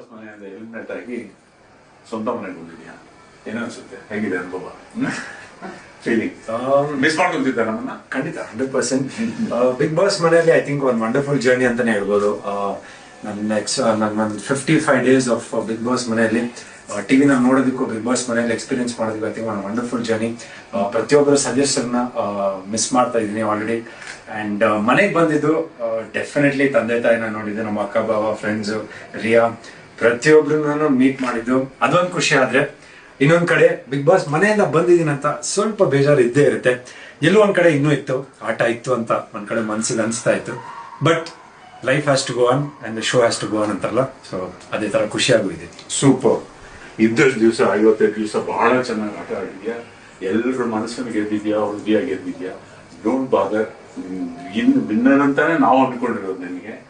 Boss ಮನೆಯಿಂದ eliminate ಆಗಿ ಸ್ವಂತ ಮನೆಗೆ ಬಂದಿದ್ಯಾ ಏನನ್ಸುತ್ತೆ ಹೇಗಿದೆ ಅನುಭವ ಫೀಲಿಂಗ್ ಮಿಸ್ ಮಾಡ್ಕೊಂತಿದ್ದೆ ನಮ್ಮನ್ನ ಖಂಡಿತ ಹಂಡ್ರೆಡ್ ಪರ್ಸೆಂಟ್ ಬಿಗ್ ಬಾಸ್ ಮನೆಯಲ್ಲಿ I think one wonderful journey ಅಂತಾನೆ ಹೇಳ್ಬೋದು. ನನ್ನ ನೆಕ್ಸ್ಟ್ ನನ್ನ ಒಂದು fifty five days of Big Boss ಮನೆಯಲ್ಲಿ ಟಿವಿ ನಾನು ನೋಡೋದಕ್ಕೂ ಬಿಗ್ ಬಾಸ್ ಮನೆಯಲ್ಲಿ ಎಕ್ಸ್ಪೀರಿಯನ್ಸ್ ಮಾಡೋದಕ್ಕೂ ಐ ಥಿಂಕ್ ಒಂದು ವಂಡರ್ಫುಲ್ ಜರ್ನಿ ಪ್ರತಿಯೊಬ್ಬರ ಸದಸ್ಯರನ್ನ ಮಿಸ್ ಮಾಡ್ತಾ ಇದ್ದೀನಿ ಆಲ್ರೆಡಿ ಆ್ಯಂಡ್ ಮನೆಗೆ ಬಂದಿದ್ದು ಡೆಫಿನೆಟ್ಲಿ ತಂದೆ ತಾಯಿನ ನೋಡಿದ್ದೆ ನಮ್ಮ ಅಕ್ಕ ಬಾವ ಫ್ರೆಂಡ್ಸು ರಿಯಾ. ಪ್ರತಿಯೊಬ್ಬರನ್ನ ಮೀಟ್ ಮಾಡಿದ್ದು. ಅದೊಂದು ಖುಷಿ ಆದ್ರೆ, ಇನ್ನೊಂದ್ ಕಡೆ ಬಿಗ್ ಬಾಸ್ ಮನೆಯಿಂದ ಬಂದಿದ್ದೀನಿ ಅಂತ ಸ್ವಲ್ಪ ಬೇಜಾರು ಇದ್ದೇ ಇರುತ್ತೆ. ಎಲ್ಲೋ ಒಂದ್ ಕಡೆ ಇನ್ನೂ ಇತ್ತು, ಆಟ ಇತ್ತು ಅಂತ ಒಂದ್ ಕಡೆ ಮನ್ಸಿಗೆ ಅನಿಸ್ತಾ ಇತ್ತು. But life has to go on and show has to go on ಅಂತಲ್ಲ ಸೊ ಅದೇ ತರ ಖುಷಿಯಾಗೂ ಇದೆ. ಸೂಪರ್ ಇದ್ದಷ್ಟು ದಿವಸ, ಐವತ್ತೈದು ದಿವಸ ಬಹಳ ಚೆನ್ನಾಗಿ ಆಟ ಆಡಿದ್ಯಾ? ಎಲ್ಲರ ಮನಸ್ಸನ್ನು ಗೆದ್ದಿದ್ಯಾ? ಹುಡುಗಿಯಾಗಿ ಗೆದ್ದಿದ್ಯಾ? ಡೋಂಟ್ ಬಾದರ್ ಇನ್ನು ವಿನ್ನರ್ ಅಂತಾನೆ ನಾವು ಅಂದ್ಕೊಂಡಿರೋದು ನಿನಗೆ.